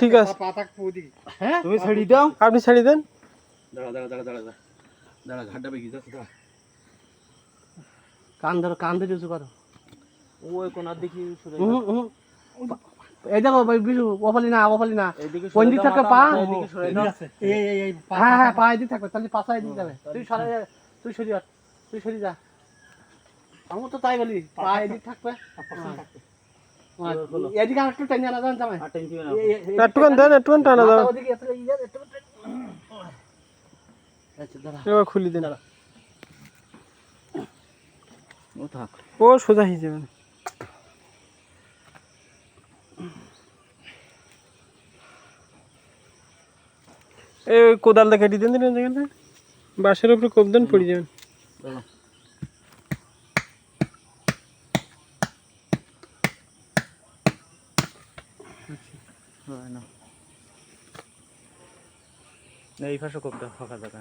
ঠিক আছে। হ্যাঁ? তুমি ছেড়ে দাও আপনি ছেড়ে দেন। দাঁড়া দাঁড়া দাঁড়া দাঁড়া দাঁড়া। দাঁড়া ঘাটটা বেগে যাচ্ছে দাঁড়া কান ধরো কান ধরে উঁচু করো। ওই কোনার দেখি সরে হুম, হুম। এই দেখো বিশু ওপালি না ওপালি না। কোন দিক থেকে পা হ্যাঁ হ্যাঁ পা এদিকে থাকবে তাহলে পাশা এদিকে যাবে। তুই সরে যা, তুই সরি তুই সরি যা। আমি তো তাই বলি পা এদিকে থাকবে হ্যাঁ। এদিকে আর একটু টেনে আনা যান জামাই। একটুখান দেন একটুখান টানা দাও। মাথা ওদিকে এত ইয়ে, আচ্ছা দাঁড়া এবার খুলি দেন। ও থাক। ও সোজা হয়ে যাবেন এই কোদালটা কেটে দেন দিন বাঁশের উপরে কোপ দেন পড়ে যাবেন। হয় না এই পাশে কোপটা ফাঁকা জায়গা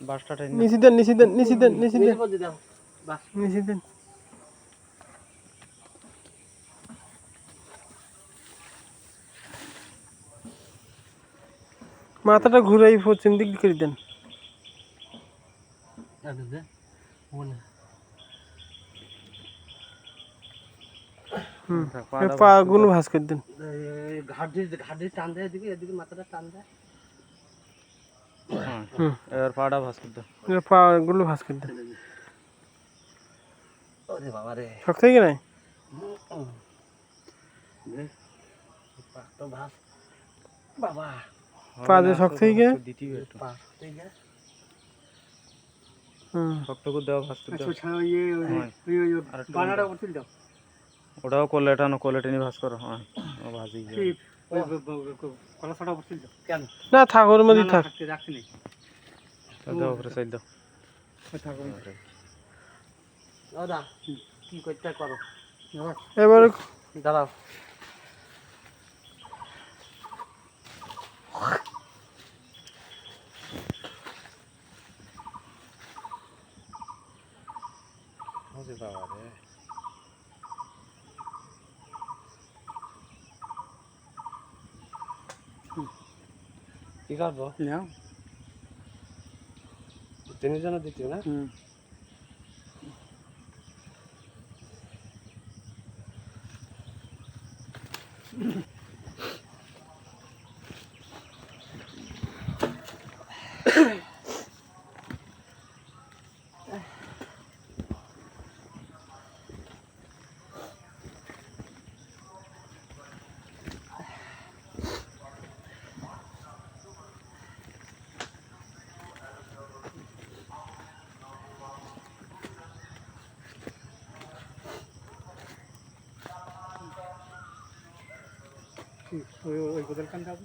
বাসটা টেনে নিচে দেন নিচে দেন নিচে দেন নিচে দেন এই পর্যন্ত দাও বাস নিচে দেন মাথাটা ঘুরাই পশ্চিম দিক করে দেন। আচ্ছা দে ওনে হুম পা গুলো ভাঁজ করে দেন এই ঘাট দিয়ে ঘাট দিয়ে টান দেয় এদিকে এদিকে মাথাটা টান দেয় হুম এবার পাটা ভাস করতে এবার পা গুলো ভাঁজ করে দেন ওরে বাবা রে শক্ত হয়ে গেলে পা তো ভাস বাবা পা যে শক্ত হয়ে গেছে দ্বিতীয় একটু পা ঠিক আছে হুম শক্ত করে দেওয়া ভাস করতে হয়। আরেকটু বানাটা উঠিল দাও। ওটাও কোলেটানো কোলেটানি ভাস করো হ্যাঁ। ও ভাজি দাও। কেন? না থাক ওর মধ্যে থাক। নেই। দাও উপরে সাইড দাও। দাদা কি করতে করো? এবার দাঁড়াও। ဟုတ်စေပါပါပဲဒီကတော့ညောင်းတင်းနေကြတဲ့တင်းနော်อืม Mm-hmm. ওই ওই কোদাল যাব